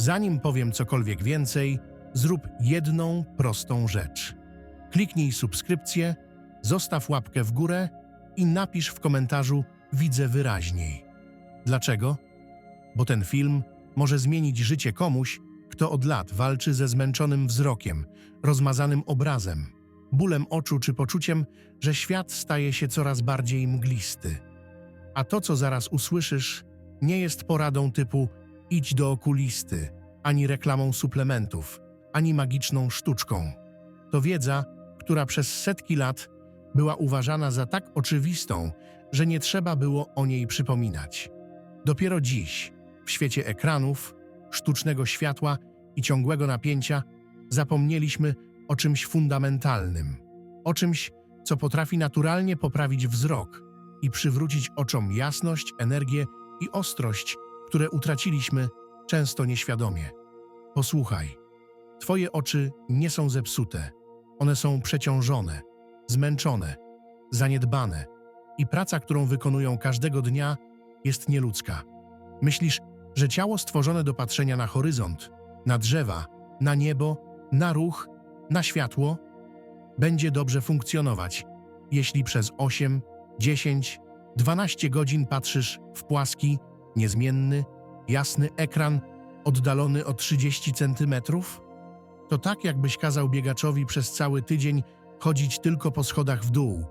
Zanim powiem cokolwiek więcej, zrób jedną prostą rzecz. Kliknij subskrypcję, zostaw łapkę w górę i napisz w komentarzu Widzę wyraźniej. Dlaczego? Bo ten film może zmienić życie komuś, kto od lat walczy ze zmęczonym wzrokiem, rozmazanym obrazem, bólem oczu czy poczuciem, że świat staje się coraz bardziej mglisty. A to, co zaraz usłyszysz, nie jest poradą typu idź do okulisty, ani reklamą suplementów, ani magiczną sztuczką. To wiedza, która przez setki lat była uważana za tak oczywistą, że nie trzeba było o niej przypominać. Dopiero dziś, w świecie ekranów, sztucznego światła i ciągłego napięcia, zapomnieliśmy o czymś fundamentalnym, o czymś, co potrafi naturalnie poprawić wzrok i przywrócić oczom jasność, energię i ostrość, które utraciliśmy często nieświadomie. Posłuchaj, Twoje oczy nie są zepsute, one są przeciążone, zmęczone, zaniedbane i praca, którą wykonują każdego dnia, jest nieludzka. Myślisz, że ciało stworzone do patrzenia na horyzont, na drzewa, na niebo, na ruch, na światło, będzie dobrze funkcjonować, jeśli przez 8, 10, 12 godzin patrzysz w płaski, niezmienny, jasny ekran oddalony o 30 centymetrów? To tak, jakbyś kazał biegaczowi przez cały tydzień chodzić tylko po schodach w dół,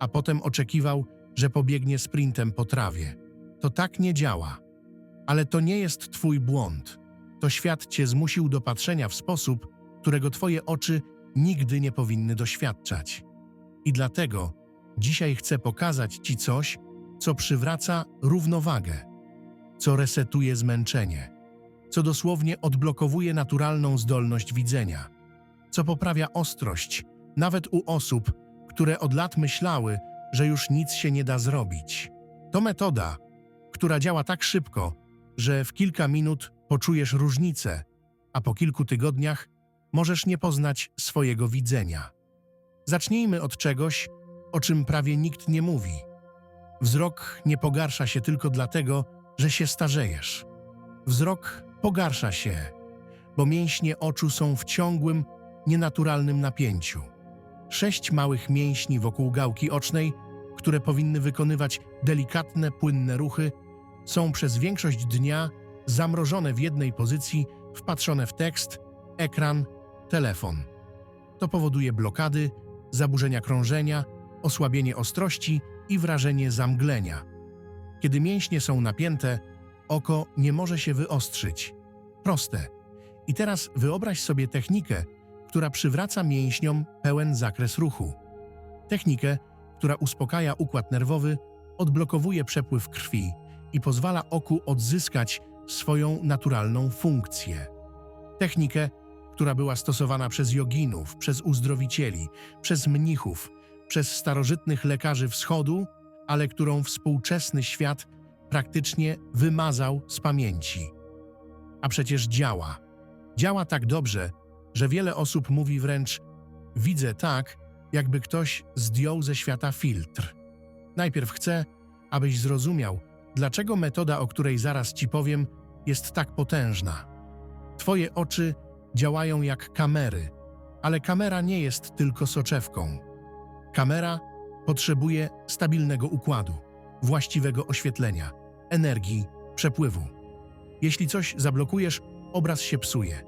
a potem oczekiwał, że pobiegnie sprintem po trawie. To tak nie działa. Ale to nie jest twój błąd. To świat cię zmusił do patrzenia w sposób, którego twoje oczy nigdy nie powinny doświadczać. I dlatego dzisiaj chcę pokazać ci coś, co przywraca równowagę, co resetuje zmęczenie, co dosłownie odblokowuje naturalną zdolność widzenia, co poprawia ostrość, nawet u osób, które od lat myślały, że już nic się nie da zrobić. To metoda, która działa tak szybko, że w kilka minut poczujesz różnicę, a po kilku tygodniach możesz nie poznać swojego widzenia. Zacznijmy od czegoś, o czym prawie nikt nie mówi. Wzrok nie pogarsza się tylko dlatego, że się starzejesz. Wzrok pogarsza się, bo mięśnie oczu są w ciągłym, nienaturalnym napięciu. Sześć małych mięśni wokół gałki ocznej, które powinny wykonywać delikatne, płynne ruchy, są przez większość dnia zamrożone w jednej pozycji, wpatrzone w tekst, ekran, telefon. To powoduje blokady, zaburzenia krążenia, osłabienie ostrości i wrażenie zamglenia. Kiedy mięśnie są napięte, oko nie może się wyostrzyć. Proste. I teraz wyobraź sobie technikę, która przywraca mięśniom pełen zakres ruchu. Technikę, która uspokaja układ nerwowy, odblokowuje przepływ krwi i pozwala oku odzyskać swoją naturalną funkcję. Technikę, która była stosowana przez joginów, przez uzdrowicieli, przez mnichów, przez starożytnych lekarzy wschodu, ale którą współczesny świat praktycznie wymazał z pamięci. A przecież działa. Działa tak dobrze, że wiele osób mówi wręcz: Widzę tak, jakby ktoś zdjął ze świata filtr. Najpierw chcę, abyś zrozumiał, dlaczego metoda, o której zaraz ci powiem, jest tak potężna. Twoje oczy działają jak kamery, ale kamera nie jest tylko soczewką. Kamera potrzebuje stabilnego układu, właściwego oświetlenia, energii, przepływu. Jeśli coś zablokujesz, obraz się psuje.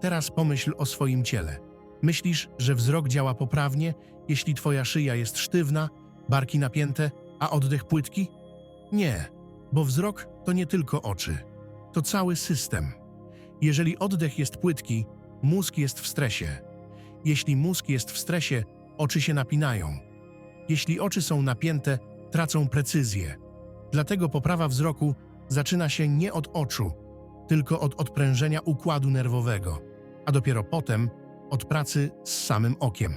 Teraz pomyśl o swoim ciele. Myślisz, że wzrok działa poprawnie, jeśli twoja szyja jest sztywna, barki napięte, a oddech płytki? Nie, bo wzrok to nie tylko oczy. To cały system. Jeżeli oddech jest płytki, mózg jest w stresie. Jeśli mózg jest w stresie, oczy się napinają. Jeśli oczy są napięte, tracą precyzję. Dlatego poprawa wzroku zaczyna się nie od oczu, tylko od odprężenia układu nerwowego, a dopiero potem od pracy z samym okiem.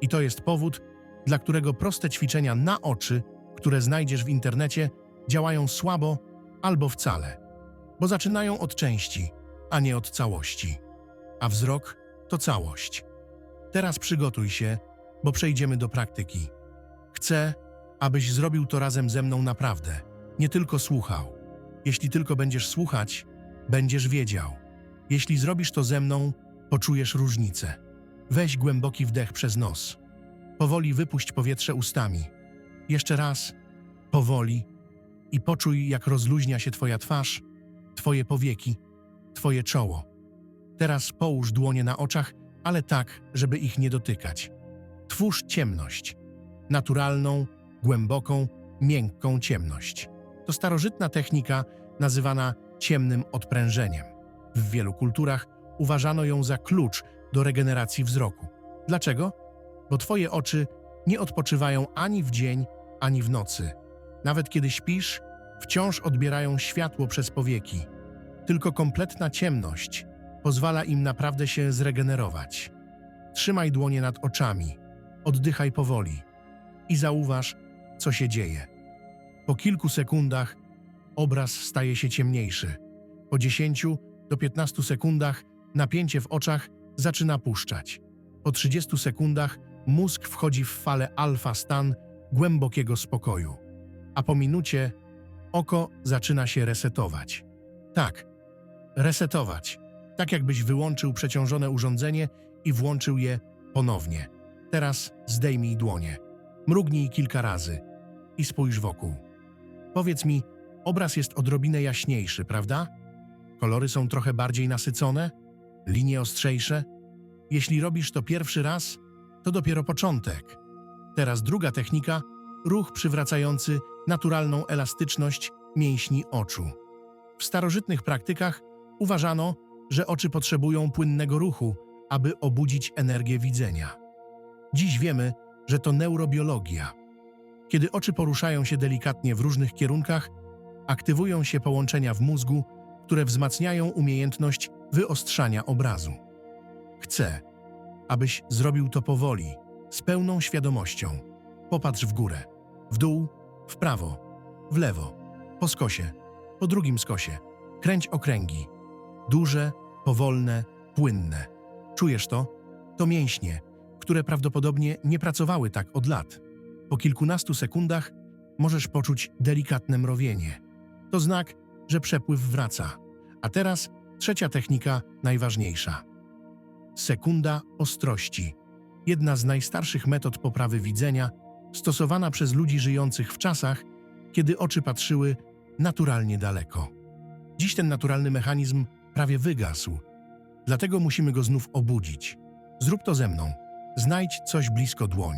I to jest powód, dla którego proste ćwiczenia na oczy, które znajdziesz w internecie, działają słabo albo wcale, bo zaczynają od części, a nie od całości. A wzrok to całość. Teraz przygotuj się, bo przejdziemy do praktyki. Chcę, abyś zrobił to razem ze mną naprawdę, nie tylko słuchał. Jeśli tylko będziesz słuchać, będziesz wiedział. Jeśli zrobisz to ze mną, poczujesz różnicę. Weź głęboki wdech przez nos. Powoli wypuść powietrze ustami. Jeszcze raz, powoli i poczuj, jak rozluźnia się Twoja twarz, Twoje powieki, Twoje czoło. Teraz połóż dłonie na oczach, ale tak, żeby ich nie dotykać. Twórz ciemność. Naturalną, głęboką, miękką ciemność. To starożytna technika nazywana ciemnym odprężeniem. W wielu kulturach uważano ją za klucz do regeneracji wzroku. Dlaczego? Bo Twoje oczy nie odpoczywają ani w dzień, ani w nocy. Nawet kiedy śpisz, wciąż odbierają światło przez powieki. Tylko kompletna ciemność pozwala im naprawdę się zregenerować. Trzymaj dłonie nad oczami, oddychaj powoli i zauważ, co się dzieje. Po kilku sekundach obraz staje się ciemniejszy. Po 10 do 15 sekundach napięcie w oczach zaczyna puszczać. Po 30 sekundach mózg wchodzi w falę alfa stan głębokiego spokoju. A po minucie oko zaczyna się resetować. Tak, resetować. Tak jakbyś wyłączył przeciążone urządzenie i włączył je ponownie. Teraz zdejmij dłonie. Mrugnij kilka razy i spójrz wokół. Powiedz mi, obraz jest odrobinę jaśniejszy, prawda? Kolory są trochę bardziej nasycone? Linie ostrzejsze? Jeśli robisz to pierwszy raz, to dopiero początek. Teraz druga technika ruch przywracający naturalną elastyczność mięśni oczu. W starożytnych praktykach uważano, że oczy potrzebują płynnego ruchu, aby obudzić energię widzenia. Dziś wiemy, że to neurobiologia. Kiedy oczy poruszają się delikatnie w różnych kierunkach, aktywują się połączenia w mózgu, które wzmacniają umiejętność wyostrzania obrazu. Chcę, abyś zrobił to powoli, z pełną świadomością. Popatrz w górę, w dół, w prawo, w lewo, po skosie, po drugim skosie. Kręć okręgi. Duże, powolne, płynne. Czujesz to? To mięśnie, które prawdopodobnie nie pracowały tak od lat. Po kilkunastu sekundach możesz poczuć delikatne mrowienie. To znak, że przepływ wraca. A teraz trzecia technika, najważniejsza. Sekunda ostrości. Jedna z najstarszych metod poprawy widzenia, stosowana przez ludzi żyjących w czasach, kiedy oczy patrzyły naturalnie daleko. Dziś ten naturalny mechanizm prawie wygasł, dlatego musimy go znów obudzić. Zrób to ze mną. Znajdź coś blisko dłoń.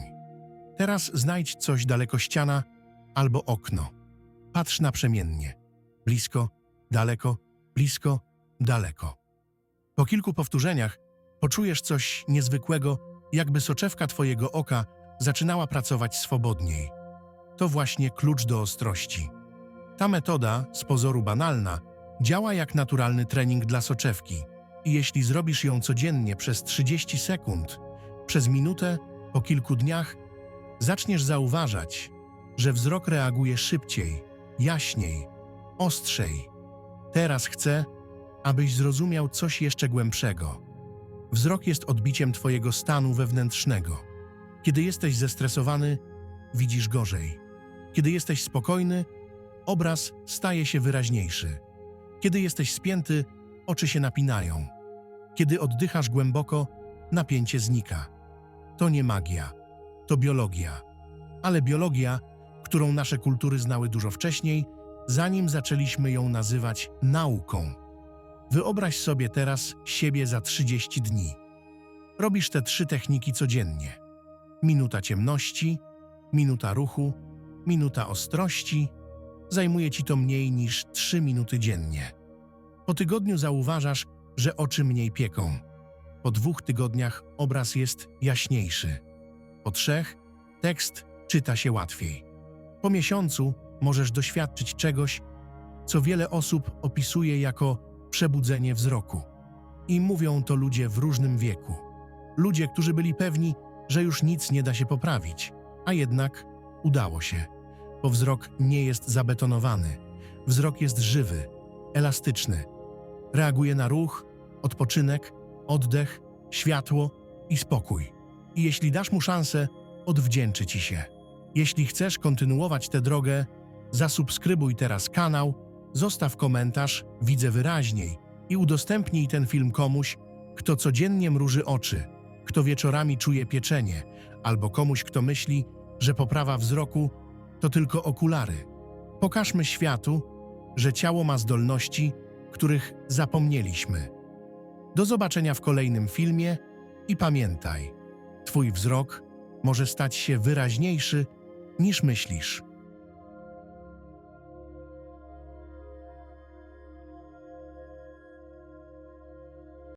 Teraz znajdź coś daleko ściana albo okno. Patrz naprzemiennie. Blisko, daleko, blisko, daleko. Po kilku powtórzeniach poczujesz coś niezwykłego, jakby soczewka Twojego oka zaczynała pracować swobodniej. To właśnie klucz do ostrości. Ta metoda, z pozoru banalna, działa jak naturalny trening dla soczewki i jeśli zrobisz ją codziennie przez 30 sekund, przez minutę, po kilku dniach, zaczniesz zauważać, że wzrok reaguje szybciej, jaśniej, ostrzej. Teraz chcę, abyś zrozumiał coś jeszcze głębszego. Wzrok jest odbiciem Twojego stanu wewnętrznego. Kiedy jesteś zestresowany, widzisz gorzej. Kiedy jesteś spokojny, obraz staje się wyraźniejszy. Kiedy jesteś spięty, oczy się napinają. Kiedy oddychasz głęboko, napięcie znika. To nie magia, to biologia. Ale biologia, którą nasze kultury znały dużo wcześniej, zanim zaczęliśmy ją nazywać nauką. Wyobraź sobie teraz siebie za 30 dni. Robisz te trzy techniki codziennie. Minuta ciemności, minuta ruchu, minuta ostrości. Zajmuje ci to mniej niż 3 minuty dziennie. Po tygodniu zauważasz, że oczy mniej pieką. Po dwóch tygodniach obraz jest jaśniejszy. Po trzech tekst czyta się łatwiej. Po miesiącu możesz doświadczyć czegoś, co wiele osób opisuje jako przebudzenie wzroku. I mówią to ludzie w różnym wieku. Ludzie, którzy byli pewni, że już nic nie da się poprawić, a jednak udało się, bo wzrok nie jest zabetonowany. Wzrok jest żywy, elastyczny. Reaguje na ruch, odpoczynek, oddech, światło i spokój. I jeśli dasz mu szansę, odwdzięczy ci się. Jeśli chcesz kontynuować tę drogę, zasubskrybuj teraz kanał, zostaw komentarz, widzę wyraźniej i udostępnij ten film komuś, kto codziennie mruży oczy, kto wieczorami czuje pieczenie, albo komuś, kto myśli, że poprawa wzroku to tylko okulary. Pokażmy światu, że ciało ma zdolności, których zapomnieliśmy. Do zobaczenia w kolejnym filmie i pamiętaj, Twój wzrok może stać się wyraźniejszy niż myślisz.